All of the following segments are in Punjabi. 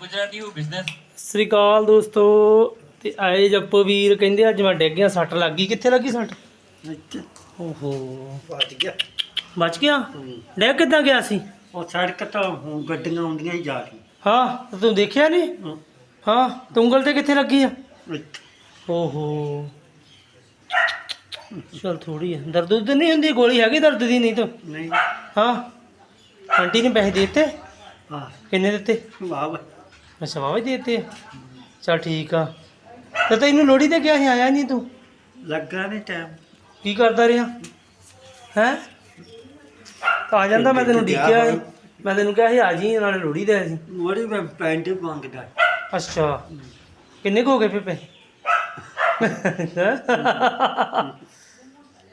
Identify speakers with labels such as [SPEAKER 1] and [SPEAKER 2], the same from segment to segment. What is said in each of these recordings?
[SPEAKER 1] ਗੁਜਰਾਤੀ ਹੂੰ ਬਿਜ਼ਨਸ
[SPEAKER 2] ਸ੍ਰੀ ਅਕਾਲ ਦੋਸਤੋ ਤੇ ਆਏ ਜੱਪੋ ਵੀਰ ਕਹਿੰਦੇ ਅੱਜ ਮੈਂ ਡਿੱਗ ਗਿਆ ਸੱਟ ਲੱਗ ਕਿੱਥੇ ਲੱਗੀ ਸੱਟ?
[SPEAKER 3] ਇੱਥੇ। ਹਾਂ।
[SPEAKER 2] ਤੂੰ ਤੇ ਕਿੱਥੇ ਲੱਗੀ ਆ? ਚਲ ਥੋੜੀ ਹੈ ਦਰਦ ਦੁਰਦ ਨਹੀਂ ਹੁੰਦੀ? ਗੋਲੀ ਹੈਗੀ ਦਰਦ ਦੀ? ਨਹੀਂ ਤਾਂ।
[SPEAKER 3] ਨਹੀਂ।
[SPEAKER 2] ਹਾਂ। ਆਂਟੀ ਨੇ ਪੈਸੇ ਦੇ ਦਿੱਤੇ?
[SPEAKER 3] ਹਾਂ।
[SPEAKER 2] ਕਿੰਨੇ ਦਿੱਤੇ?
[SPEAKER 3] ਵਾਹ ਵਾਹ।
[SPEAKER 2] ਅੱਛਾ ਵਾਵਾ ਦਿੱਤੇ ਚਲ ਠੀਕ ਆ। ਤੇ ਤੈਨੂੰ ਲੋੜੀ ਤੇ ਗਿਆ ਸੀ ਆਇਆ ਨਹੀਂ ਤੂੰ?
[SPEAKER 3] ਲੱਗਾ ਨਹੀਂ ਟਾਈਮ
[SPEAKER 2] ਕੀ ਕਰਦਾ ਰਿਹਾ? ਹੈ? ਤਾਂ ਆ ਜਾਂਦਾ ਮੈਂ ਤੈਨੂੰ ਡਿੱਕਿਆ ਸੀ। ਮੈਂ ਤੈਨੂੰ ਕਿਹਾ ਸੀ ਆ ਜੀ ਨਾਲੇ ਲੋੜੀ ਦੇ ਸੀ।
[SPEAKER 3] ਮੋੜੀ ਮੈਂ ਪੈਂਟ ਮੰਗਦਾ।
[SPEAKER 2] ਅੱਛਾ। ਕਿੰਨੇ ਕੁ ਹੋ ਗਏ ਪੇਪੇ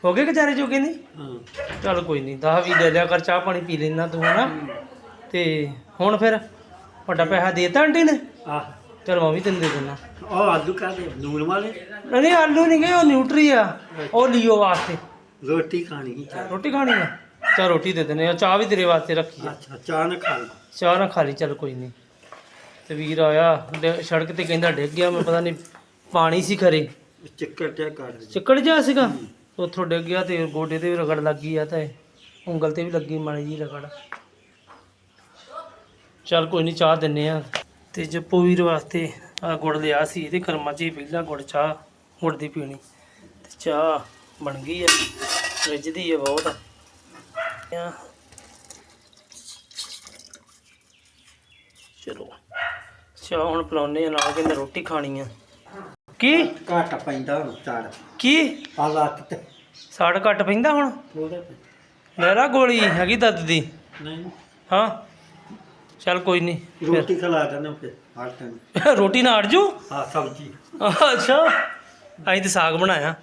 [SPEAKER 2] ਹੋ? ਗਏ ਵਿਚਾਰੇ ਜੋਗੇ ਨਹੀਂ
[SPEAKER 3] ਹਾਂ।
[SPEAKER 2] ਚਲ ਕੋਈ ਨਹੀਂ ਦਸ ਵੀ ਦੇ ਲਿਆ ਕਰ ਚਾਹ ਪਾਣੀ ਪੀ ਲੈਣਾ ਤੂੰ ਹਨਾ? ਤੇ ਹੁਣ ਫਿਰ? ਵੱਡਾ ਪੈਸਾ ਦੇਤਾ ਆਂਟੀ ਨੇ?
[SPEAKER 3] ਆਹ।
[SPEAKER 2] ਚਲ ਮੈਂ ਵੀ ਤੈਨੂੰ ਦੇ ਦਿੰਦਾ।
[SPEAKER 3] ਉਹ ਆਲੂ ਕਾਦੇ ਨੂਨ ਵਾਲੇ?
[SPEAKER 2] ਨਹੀਂ ਆਲੂ ਨਹੀਂ ਗਏ ਉਹ ਨਿਊਟਰੀ ਆ। ਉਹ ਲਿਓ ਵਾਸਤੇ।
[SPEAKER 3] ਰੋਟੀ ਖਾਣੀ ਹੀ ਚਾਹ।
[SPEAKER 2] ਰੋਟੀ ਖਾਣੀ ਆ? ਚਾ ਰੋਟੀ ਦੇ ਦਿੰਦੇ ਆ। ਚਾਹ ਵੀ ਤੇਰੇ ਵਾਸਤੇ ਰੱਖੀ ਆ।
[SPEAKER 3] ਅੱਛਾ ਚਾਹ ਨਾ ਖਾ ਲਓ।
[SPEAKER 2] ਚਾਹ ਨਾ ਖਾ ਲਈ ਚੱਲ ਕੋਈ ਨਹੀਂ ਤੇ ਵੀਰ ਆਇਆ ਡ- ਸੜਕ ਤੇ ਕਹਿੰਦਾ ਡਿੱਗ ਗਿਆ ਮੈਂ ਪਤਾ ਨਹੀਂ ਪਾਣੀ ਸੀ ਖਰੇ।
[SPEAKER 3] ਚੱਕਰ ਤੇ ਕਰ
[SPEAKER 2] ਚਿੱਕੜ ਜਿਹਾ ਸੀਗਾ? ਉੱਥੋਂ ਡਿੱਗ ਗਿਆ ਤੇ ਗੋਡੇ ਤੇ ਵੀ ਰਗੜ ਲੱਗੀ ਆ ਤੇ ਉਂਗਲ ਤੇ ਵੀ ਲੱਗੀ ਮਾੜੀ ਜੀ ਰਗੜ। ਚੱਲ ਕੋਈ ਨਹੀਂ ਚਾਹ ਦਿੰਨੇ ਆ। ਤੇ ਜੱਪੋ ਵੀਰ ਵਾਸਤੇ ਆ ਗੁੜ ਲਿਆ ਸੀ ਇਹਦੇ ਕਰਮਾਂ 'ਚ ਹੀ ਪਹਿਲਾਂ ਗੁੜ ਚਾਹ ਗੁੜ ਦੀ ਪੀਣੀ। ਤੇ ਚਾਹ ਬਣ ਗਈ ਆ ਰਿੱਝਦੀ ਆ ਬਹੁਤ। ਆ। ਚਲੋ ਚਾਹ ਹੁਣ ਪਲਾਉਨੇ ਆ ਨਾਲ ਕਹਿੰਦੇ ਰੋਟੀ ਖਾਣੀ ਆ। ਕੀ?
[SPEAKER 3] ਘਾਟ ਪੈਂਦਾ ਹੁਣ ਚਾੜ
[SPEAKER 2] ਕੀ?
[SPEAKER 3] ਆ ਲੱਤ ਤੇ।
[SPEAKER 2] ਸਾੜ ਘੱਟ ਪੈਂਦਾ ਹੁਣ? ਲੈ ਲਾ ਗੋਲੀ ਹੈਗੀ ਦਰਦ ਦੀ।
[SPEAKER 3] ਨਹੀਂ।
[SPEAKER 2] ਹਾਂ। ਚੱਲ ਕੋਈ ਨਹੀਂ
[SPEAKER 3] ਰੋਟੀ ਖਲਾ ਦੇਣਾ ਫਿਰ ਹਰ ਟਾਈਮ
[SPEAKER 2] ਰੋਟੀ ਨਾ ਅੜ ਜੂ
[SPEAKER 3] ਆ ਸਬਜ਼ੀ।
[SPEAKER 2] ਅੱਛਾ ਅਸੀਂ ਤੇ ਸਾਗ ਬਣਾਇਆ।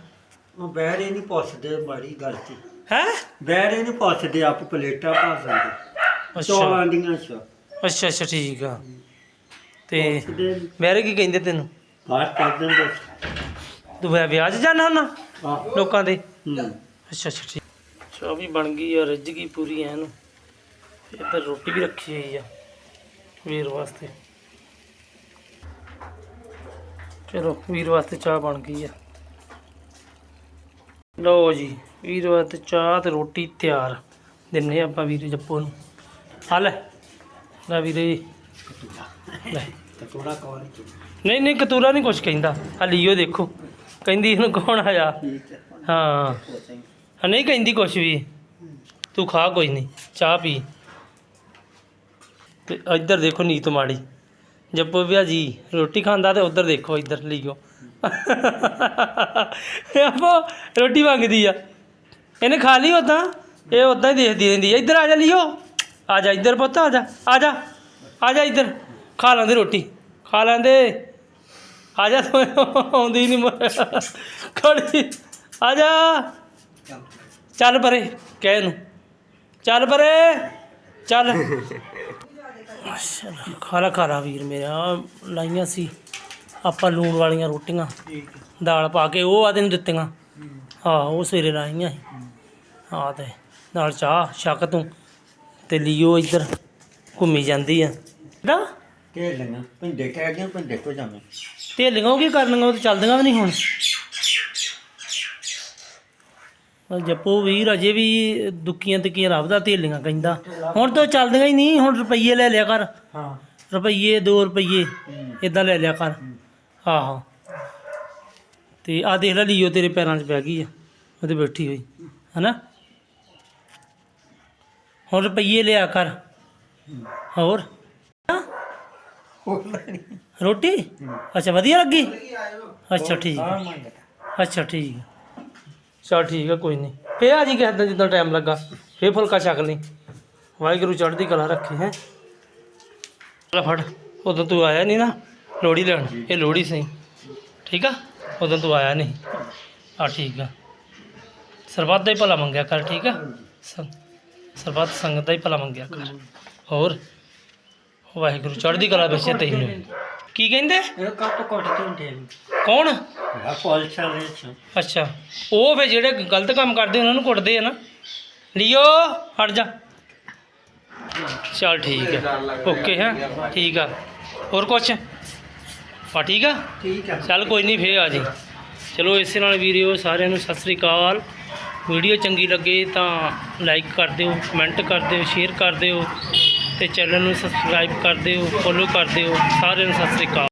[SPEAKER 3] ਉਹ ਬਹਿਰੇ ਨਹੀਂ ਪੁੱਛਦੇ ਮਾੜੀ ਗੱਲ ਸੀ।
[SPEAKER 2] ਹੈ?
[SPEAKER 3] ਬਹਿਰੇ ਨਹੀਂ ਪੁੱਛਦੇ ਆਪ ਪਲੇਟਾਂ ਪਾ ਸਕਦੇ
[SPEAKER 2] ਅੱਛਾ।
[SPEAKER 3] ਚੌਲਾਂ ਦੀਆਂ ਚ।
[SPEAKER 2] ਅੱਛਾ ਅੱਛਾ ਠੀਕ ਆ। ਤੇ
[SPEAKER 3] ਪੁੱਛਦੇ
[SPEAKER 2] ਮੇਰੇ ਕੀ ਕਹਿੰਦੇ ਤੈਨੂੰ?
[SPEAKER 3] ਬਾਹਰ ਕਰ ਦਿੰਦੇ
[SPEAKER 2] ਤੂੰ ਵਿਆਹ ਵਿਆਹ 'ਚ ਜਾਣਾ
[SPEAKER 3] ਆ
[SPEAKER 2] ਲੋਕਾਂ ਦੇ?
[SPEAKER 3] ਹੂੰ।
[SPEAKER 2] ਅੱਛਾ ਅੱਛਾ ਠੀਕ। ਚਾਹ ਵੀ ਬਣ ਗਈ ਆ ਰਿੱਝ ਗਈ ਪੂਰੀ ਐਨ। ਇੱਧਰ ਰੋਟੀ ਵੀ ਰੱਖੀ ਹੋਈ ਆ। ਵੀਰ ਵਾਸਤੇ। ਚਲੋ ਵੀਰ ਵਾਸਤੇ ਚਾਹ ਬਣ ਗਈ ਆ। ਲਓ ਜੀ ਵੀਰ ਵਾਸਤੇ ਚਾਹ ਤੇ ਰੋਟੀ ਤਿਆਰ। ਦਿੰਨੇ ਆ ਆਪਾਂ ਵੀਰ ਜੱਪੋ ਨੂੰ। ਆ ਲੈ। ਲੈ ਵੀਰੇ। ਲੈ।
[SPEAKER 3] ਕਟੋਰਾ ਕੌਣ
[SPEAKER 2] ਨਹੀਂ ਨਹੀਂ ਕਤੂਰਾ ਨਹੀਂ ਕੁਛ ਕਹਿੰਦਾ। ਆ ਲਿਓ ਦੇਖੋ। ਕਹਿੰਦੀ ਇਹਨੂੰ ਕੌਣ ਆਇਆ?
[SPEAKER 3] ਹੈ।
[SPEAKER 2] ਹਾਂ ਹਾਂ, ਨਹੀਂ ਕਹਿੰਦੀ ਕੁਛ ਵੀ। ਤੂੰ ਖਾ ਕੋਈ ਨਹੀਂ। ਚਾਹ ਪੀ। ਤੇ ਇੱਧਰ ਦੇਖੋ ਨੀਤ ਮਾੜੀ। ਜੱਪੋ ਵਿਆ ਜੀ, ਰੋਟੀ ਖਾਂਦਾ ਤੇ ਉੱਧਰ ਦੇਖੋ, ਇੱਧਰ ਲਿਓ ਆਪੋ ਰੋਟੀ ਮੰਗਦੀ ਆ। ਇਹਨੇ ਖਾ ਲਈ ਉਦਾਂ ਇਹ ਉਦਾਂ ਹੀ ਦੇਖਦੀ ਰਹਿੰਦੀ ਆ। ਇੱਧਰ ਆ ਜਾ, ਲਿਓ। ਆ ਜਾ ਇੱਧਰ ਪੁੱਤ, ਆ ਜਾ ਆ ਜਾ। ਆ ਜਾ ਇੱਧਰ। ਖਾ ਲੈਂਦੇ ਰੋਟੀ। ਖਾ ਲੈਂਦੇ। ਆ ਜਾ ਤੂੰ ਆਉਂਦੀ ਨਹੀਂ ਖੜੀ ਆ ਜਾ। ਚੱਲ ਪਰੇ, ਕਹਿ ਨੂੰ ਚੱਲ ਪਰੇ। ਚੱਲ। ਅੱਛਾ, ਖਾਲਾ ਖਾਲਾ ਵੀਰ ਮੇਰਾ ਲਾਈਆਂ ਸੀ ਆਪਾਂ ਲੂਣ ਵਾਲੀਆਂ ਰੋਟੀਆਂ
[SPEAKER 3] ਠੀਕ
[SPEAKER 2] ਦਾਲ ਪਾ ਕੇ ਉਹ ਆਦੇ ਨੂੰ ਦਿੱਤੀਆਂ। ਹਾਂ ਉਹ ਸਵੇਰੇ ਲਾਈਆਂ ਸੀ। ਹਾਂ ਤੇ ਨਾਲ ਚਾਹ ਛੱਕ ਤੂੰ ਤੇ ਲਿਓ ਇੱਧਰ ਘੁੰਮੀ ਜਾਂਦੀ ਆ।
[SPEAKER 3] ਕੇ ਲੈਣਾ ਪਿੰਡੇ ਕਹਿ ਗਿਆ ਪਿੰਡੇ ਕੋ ਜਾਵੇਂ।
[SPEAKER 2] ਢੇਲੀਆਂ ਉਹ ਕੀ ਕਰਨੀਆਂ ਉਹ ਤਾਂ ਚੱਲਦੀਆਂ ਵੀ ਨਹੀਂ ਹੁਣ। ਜੱਪੋ ਵੀਰ ਅਜੇ ਵੀ ਦੁੱਕੀਆਂ ਤਕੀਆਂ ਰੱਬਦਾ ਢੇਲੀਆਂ ਕਹਿੰਦਾ। ਹੁਣ ਤਾਂ ਚੱਲਦੀਆਂ ਹੀ ਨਹੀਂ ਹੁਣ ਰੁਪਈਏ ਲੈ ਲਿਆ ਕਰ।
[SPEAKER 3] ਹਾਂ।
[SPEAKER 2] ਰੁਪਈਏ 2 ਰੁਪਈਏ ਇਦਾਂ ਲੈ ਲਿਆ ਕਰ। ਆਹੋ। ਤੇ ਆ ਦੇਖ ਲੈ ਲਿਓ ਤੇਰੇ ਪੈਰਾਂ 'ਚ ਪੈ ਗਈ ਆ। ਉਹਦੇ ਬੈਠੀ ਹੋਈ ਹਨਾ? ਹੁਣ ਰੁਪਈਏ ਲਿਆ ਕਰ। ਹੋਰ? ਰੋਟੀ? ਅੱਛਾ ਵਧੀਆ ਲੱਗੀ? ਅੱਛਾ ਠੀਕ ਅੱਛਾ ਠੀਕ। ਚੱਲ ਠੀਕ ਆ, ਕੋਈ ਨਹੀਂ ਫੇਰ ਆ ਜੀ ਕਿਸੇ ਦਿਨ ਜਿੱਦਾਂ ਟਾਈਮ ਲੱਗਾ। ਫੇਰ ਫੁਲਕਾ ਛਕ ਲਈ ਵਾਹਿਗੁਰੂ ਚੜ੍ਹਦੀ ਕਲਾ ਰੱਖੇ, ਹੈ। ਲੈ ਫੜ, ਉਦੋਂ ਤੂੰ ਆਇਆ ਨਹੀਂ ਨਾ ਲੋੜੀ ਲੈਣ। ਇਹ ਲੋੜੀ ਸਹੀ। ਠੀਕ ਆ? ਉਦੋਂ ਤੂੰ ਆਇਆ ਨਹੀਂ ਆ ਠੀਕ ਆ। ਸਰਬੱਤ ਦਾ ਹੀ ਭਲਾ ਮੰਗਿਆ ਕਰ, ਠੀਕ ਆ? ਸੰ- ਸਰਬੱਤ ਸੰਗਤ ਦਾ ਹੀ ਭਲਾ ਮੰਗਿਆ ਕਰ। ਹੋਰ? ਵਾਹਿਗੁਰੂ ਚੜ੍ਹਦੀ ਕਲਾ ਵਿੱਚ ਤੈਨੂੰ। ਕੀ ਕਹਿੰਦੇ?
[SPEAKER 3] ਇਹ ਕੱਟ ਕੱਟ ਝੁੰਡੇ
[SPEAKER 2] ਕੌਣ?
[SPEAKER 3] ਆ ਪੁਲਿਸਾਂ ਦੇ ਚ
[SPEAKER 2] ਅੱਛਾ। ਉਹ ਫੇ ਜਿਹੜੇ ਗਲਤ ਕੰਮ ਕਰਦੇ ਉਹਨਾਂ ਨੂੰ ਕੁੱਟਦੇ ਆ ਨਾ? ਲਿਓ ਹਟ ਜਾ। ਚੱਲ ਠੀਕ ਹੈ ਓਕੇ ਹੈ? ਠੀਕ ਆ। ਹੋਰ ਕੁਛ? ਆ ਠੀਕ ਆ?
[SPEAKER 3] ਠੀਕ ਆ।
[SPEAKER 2] ਚਲ ਕੋਈ ਨਹੀਂ ਫੇ ਆ ਜੀ। ਚਲੋ ਇਸੇ ਨਾਲ ਵੀਡੀਓ ਸਾਰਿਆਂ ਨੂੰ ਸਤਿ ਸ੍ਰੀ ਅਕਾਲ। ਵੀਡੀਓ ਚੰਗੀ ਲੱਗੇ ਤਾਂ ਲਾਈਕ ਕਰ ਦਿਓ ਕਮੈਂਟ ਕਰ ਦਿਓ ਸ਼ੇਅਰ ਕਰ ਦਿਓ। ਤੇ ਚੈਨਲ ਨੂੰ ਸਬਸਕ੍ਰਾਈਬ ਕਰ ਦਿਓ ਫੋਲੋ ਕਰ ਦਿਓ। ਸਾਰਿਆਂ ਨੂੰ ਸਤਿ ਸ੍ਰੀ ਅਕਾਲ।